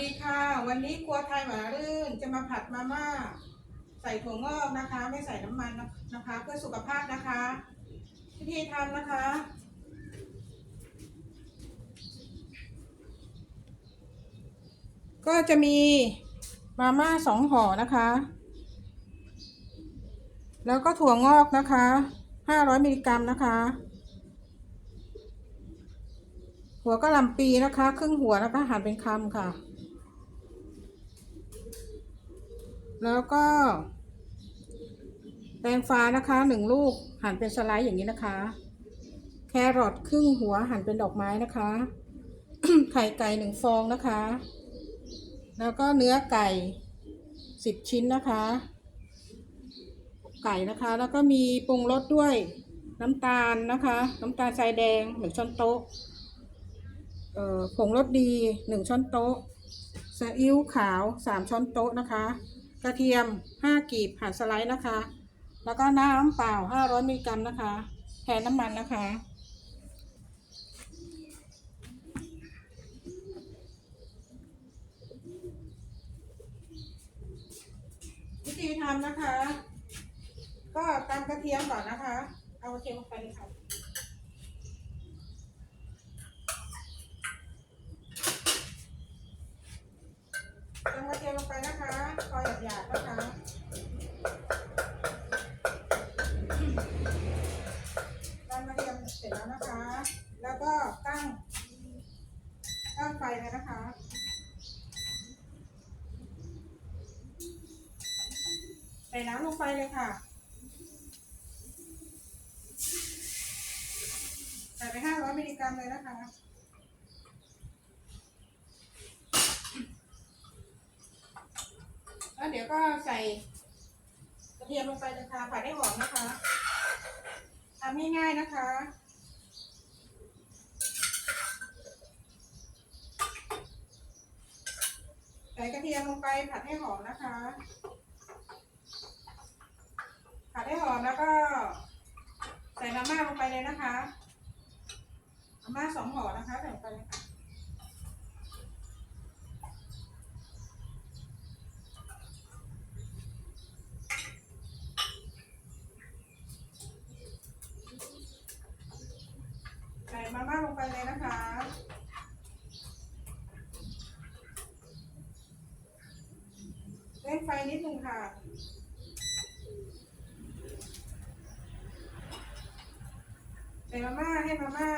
ดีค่ะ วันนี้ครัวไทยหวานรื่นจะมาผัดมาม่า ใส่ถั่วงอกนะคะ ไม่ใส่น้ำมันนะคะ เพื่อสุขภาพนะคะวิธีทำนะคะ ก็จะมีมาม่าสองห่อนะคะ แล้วก็ถั่วงอกนะคะ500มิลลิกรัมนะคะหัวกะหล่ำปีนะคะ ครึ่งหัวนะคะหั่นเป็นคำค่ะ แล้วก็แตงฟ้านะคะหนึ่งลูกหั่นเป็นสไลด์อย่างนี้นะคะ แครอทครึ่งหัวหั่นเป็นดอกไม้นะคะ ไข่ไก่หนึ่งฟองนะคะ แล้วก็เนื้อไก่สิบชิ้นนะคะ ไก่นะคะ แล้วก็มีปรุงรสด้วยน้ำตาลนะคะ น้ำตาลทรายแดงหนึ่งช้อนโต๊ะเอ่อผงรสดีหนึ่งช้อนโต๊ะซีอิ๊วขาวสามช้อนโต๊ะนะคะ กระเทียมห้ากีบหั่นสไลด์นะคะ แล้วก็น้ำเปล่าห้าร้อยมิลลิกรัมนะคะ แทนน้ำมันนะคะ วิธีทำนะคะ ก็ตำกระเทียมก่อนนะคะ เอากระเทียมลงไปเลยค่ะ ตำกระเทียมลงไปนะคะพอหยาบๆนะคะตำกระเทียมเสร็จแล้วนะคะ แล้วก็ตั้ง ตั้งไฟเลยนะคะ ใส่น้ำลงไปเลยค่ะ ใส่ไปห้าร้อยมิลลิกรัมเลยนะคะแล้วเดี๋ยวก็ใส่กระเทียมลงไปเลยค่ะผัดให้หอมนะคะทำง่ายๆนะคะ ใส่กระเทียมลงไปผัดให้หอมนะคะ ผัดให้หอมแล้วก็ ใส่มาม่าลงไปเลยนะคะมาม่าสองห่อนะคะใส่ลงไปเลยค่ะ ใส่มาม่าลงไปเลยนะคะ เร่งไฟ นิดนึงค่ะใส่มาม่าให้มาม่า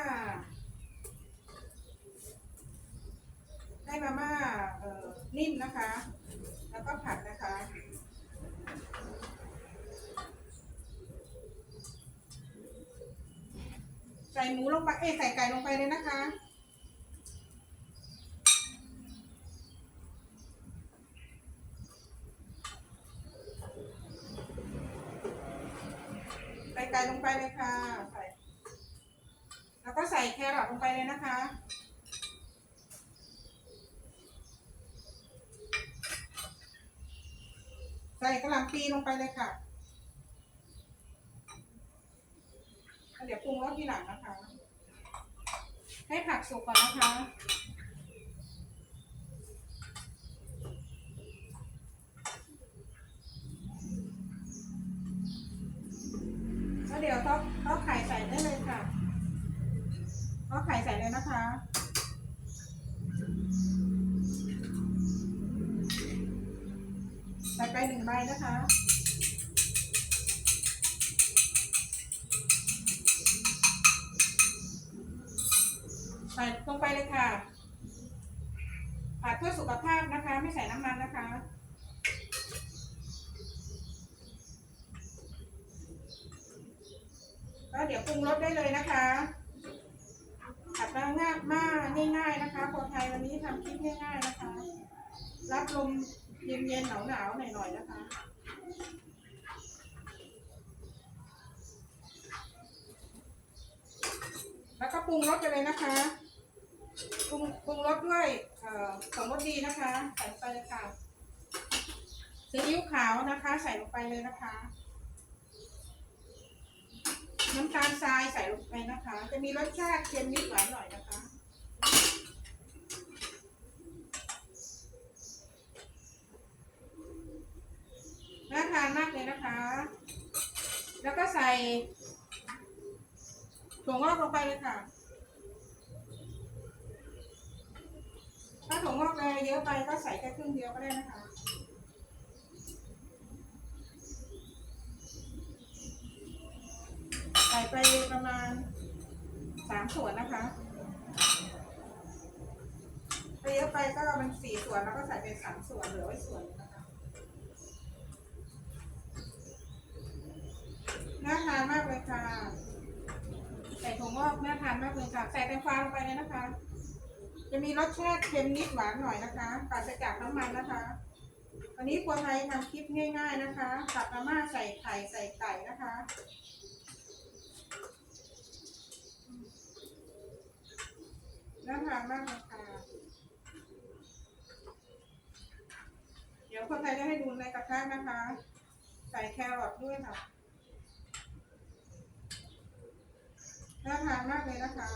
ให้มาม่าเอ่อนิ่มนะคะ แล้วก็ผัดนะคะใส่หมูลงไป เอ้ใส่ไก่ลงไปเลยนะคะ ไก่ลงไปเลยค่ะใส่แล้วก็ใส่แครอทลงไปเลยนะคะ ใส่กระหล่ำปีลงไปเลยค่ะ เดี๋ยวปรุงรสทีหลังนะคะ ให้ผักสุกก่อนนะคะ นะคะใส่ไปหนึ่งใบนะคะใส่ลงไปเลยค่ะ ผัดเพื่อสุขภาพนะคะ ไม่ใส่น้ำมันนะคะแล้วเดี๋ยวปรุงรสได้เลยนะคะากง่ายๆนะคะคนไทยวันนี้ทำคลิปง่าย ๆนะคะ รับลมเย็นๆหนาวๆหน่อยๆนะคะ แล้วก็ปรุงรสไปเลยนะคะ ปรุงปรุงรสด้วยเอ่อของรสดีนะคะใส่ไปเลยค่ะซีอิ๊วขาวนะคะ ใส่ลงไปเลยนะคะ น้ำตาลทรายใส่ลงไปนะคะ จะมีรสชาติเค็มนิดหวานหน่อยนะคะ ส่ ถั่วงอกลงไปเลยค่ะ ถ้าถั่วงอกเลยเยอะไปก็ใส่แค่ครึ่งเดียวก็ได้นะคะใส่ไปประมาณสามส่วนนะคะถ้าเยอะไปก็มันสี่ส่วนแล้วก็ใส่เป็นสามส่วนเหลือไว้ส่วนหนึ่งนะคะ น่าทานมาก เลยค่ะ ใส่ถั่วงอกน่าทานมากเลยค่ะ ใส่แตงกวาลงไปเลยนะคะ จะมีรสชาติเค็มนิดหวานหน่อยนะคะปราศจากน้ำมันนะคะวันนี้ครัวไทยทำคลิปง่าย ๆนะคะตัดมาม่าใส่ไข่ใส่ไก่นะคะน่าทานมากเลยค่ะเดี๋ยวคนไทยจะให้ดูในกระทะนะคะ ใส่แครอทด้วยค่ะ น่าทานมากเลยนะคะ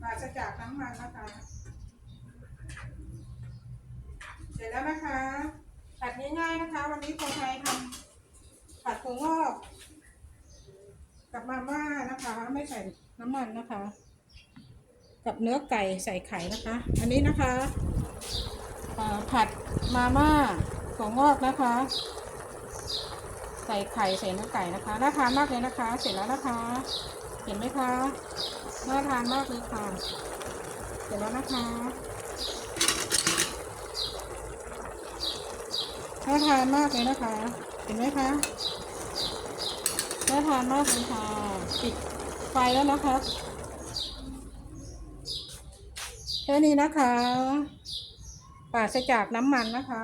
ปราศจากน้ำมันนะคะ เสร็จแล้วนะคะผัดง่ายๆนะคะ วันนี้คนไทยทำผัดถั่วงอกกับมาม่านะคะ ไม่ใส่น้ำมันนะคะ กับเนื้อไก่ใส่ไข่นะคะ อันนี้นะคะผัดมาม่าถั่วงอกนะคะ ใส่ไข่ใส่เนื้อไก่นะคะ น่าทานมากเลยนะคะ เสร็จแล้วนะคะ เห็นไหมคะ น่าทานมากเลยค่ะ เสร็จแล้วนะคะ น่าทานมากเลยนะคะ เห็นไหมคะ น่าทานมากเลยค่ะ ปิดไฟแล้วนะคะ แค่นี้นะคะปราศจากน้ำมันนะคะ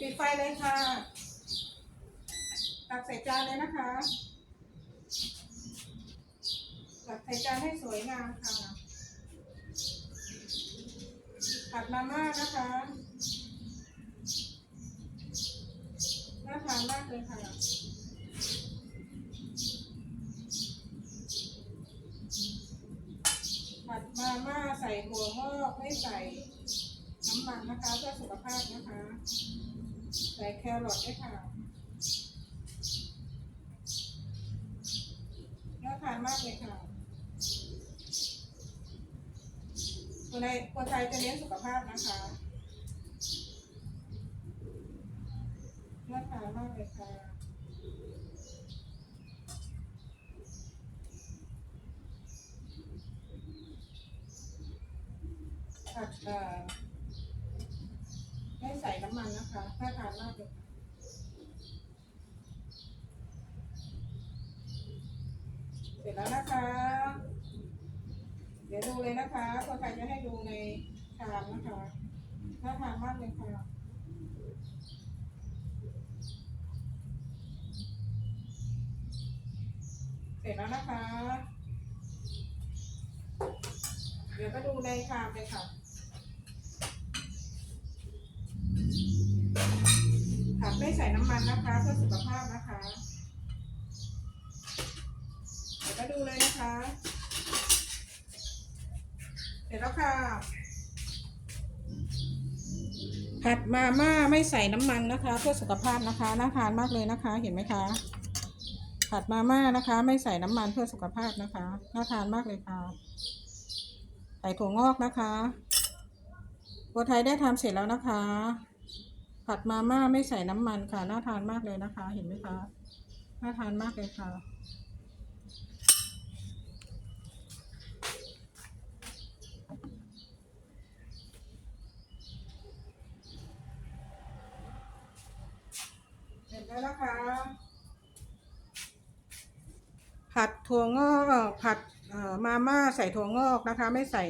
ปิดไฟเลยค่ะ ตักใส่จานเลยนะคะ ตักใส่จานให้สวยงามค่ะ ผัดมาม่านะคะ น่าทานมากเลยค่ะ ผัดมาม่าใส่หัวงอกไม่ใส่น้ำมันนะคะเพื่อสุขภาพนะคะ ใส่แค รอทด้วยค่ะน่าทานมากเลยค่ะคนในคนไทยจะเน้นสุขภาพนะคะน่าทานมากเลยค่ะผัดเอ่อไม่ ใส่น้ำมันนะคะน่าทานมากเลยเสร็จแล้วนะคะ เดี๋ยวดูเลยนะคะคนไทยจะให้ดูในชามนะคะน่าทานมากเลยค่ะเสร็จแล้วนะคะ เดี๋ยวก็ดูในชามเลยค่ะ ผัก ไม่ใส่น้ำมันนะคะ เพื่อสุขภาพนะคะเดี๋ยวก็ดูเลยนะคะ เสร็จแล้วค่ะ ผัดมาม่าไม่ใส่น้ำมันนะคะ เพื่อสุขภาพนะคะน่าทานมากเลยนะคะ เห็นไหมคะ ผัดมาม่านะคะ ไม่ใส่น้ำมันเพื่อสุขภาพนะคะน่าทานมากเลยค่ะใส่ถั่วงอกนะคะบัวไทยได้ทำเสร็จแล้วนะคะ ผัดมาม่าไม่ใส่น้ำมันค่ะ น่าทานมากเลยนะคะ เห็นไหมคะ น่าทานมากเลยค่ะ เสร็จแล้วนะคะ ผัดถั่วงอกผัดเอ่อมาม่าใส่ถั่วงอกนะคะ ไม่ใส่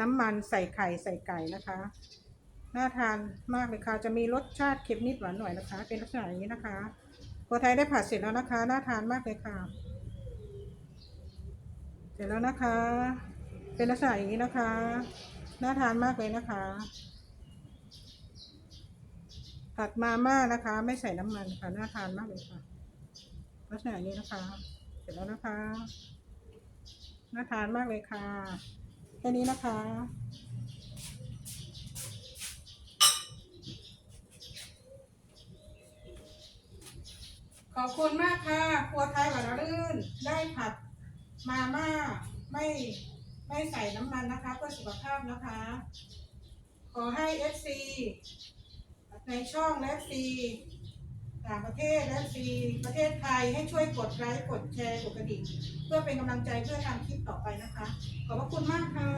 น้ำมันใส่ไข่ใส่ไก่นะคะ น่าทานมากเลยค่ะ จะมีรสชาติเค็มนิดหวานหน่อยนะคะ เป็นลักษณะอย่างนี้นะคะครัวไทยได้ผัดเสร็จแล้วนะคะ น่าทานมากเลยค่ะ เสร็จแล้วนะคะ เป็นลักษณะอย่างนี้นะคะ น่าทานมากเลยนะคะผัดมาม่านะคะ ไม่ใส่น้ำมันค่ะ น่าทานมากเลยค่ะ ลักษณะนี้นะคะ เสร็จแล้วนะคะ น่าทานมากเลยค่ะ แค่นี้นะคะ ขอบคุณมากค่ะ ครัวไทยหวานรื่น ได้ผัดมาม่าไม่ไม่ใส่น้ำมันนะคะ เพื่อสุขภาพนะคะ ขอให้เอฟซีในช่องและซีต่างประเทศและซีประเทศไทยให้ช่วยกดไลค์กดแชร์กดกระดิ่งเพื่อเป็นกำลังใจเพื่อทำคลิปต่อไปนะคะ ขอบพระคุณมากค่ะ